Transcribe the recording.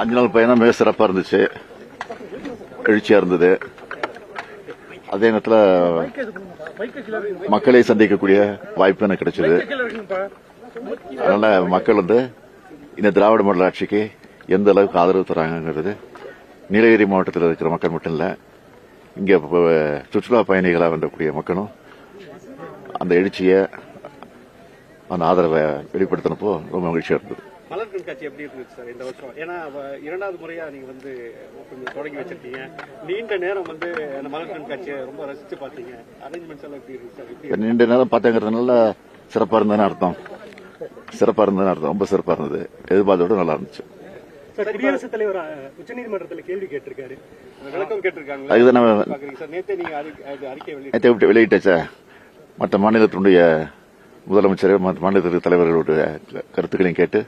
அஞ்சு நாள் பயணம் மிக சிறப்பாக இருந்துச்சு. எழுச்சியாக இருந்தது. அதே நேரத்தில் மக்களை சந்திக்கக்கூடிய வாய்ப்பு எனக்கு கிடைச்சது. அதனால மக்கள் வந்து இந்த திராவிட மாடல் ஆட்சிக்கு எந்த அளவுக்கு ஆதரவு தராங்கிறது நீலகிரி மாவட்டத்தில் இருக்கிற மக்கள் மட்டும் இல்லை இங்கே சுற்றுலா பயணிகளாக வரக்கூடிய மக்களும் அந்த எழுச்சியை அந்த ஆதரவை வெளிப்படுத்தினப்போ ரொம்ப மகிழ்ச்சியாக இருந்தது. மலர் கண்காட்சி எப்படி இருந்துச்சு சார் இந்த வருஷம்? ஏன்னா இரண்டாவது முறையா நீங்க வந்து கொஞ்சம் தொடங்கி வச்சிருக்கீங்க. நீண்ட நேரம் வந்து அந்த மலர் கண்காட்சியை ரொம்ப ரசிச்சு பார்த்தீங்க. அரேஞ்ச்மெண்ட்ஸ் எல்லாம் எப்படி இருக்கு சார்? நீண்ட நேரம் பார்த்தேங்கிறதுனால சிறப்பாக இருந்ததுன்னு அர்த்தம். சிறப்பாக இருந்ததுன்னு அர்த்தம். ரொம்ப சிறப்பாக இருந்தது. எதிர்பார்த்த விட நல்லா இருந்துச்சு. குடியரசுத் தலைவர் உச்சநீதிமன்றத்தில் கேள்வி கேட்டிருக்காரு. விளக்கம் கேட்டிருக்காங்க சார்? நேத்தே நீங்க அறிக்கை வெளியிட்டு நேற்று வெளியிட்டாச்சா மற்ற மாநிலத்தினுடைய முதலமைச்சர் மாநிலத்திற்கு தலைவர்களுடைய கருத்துக்களையும் கேட்டு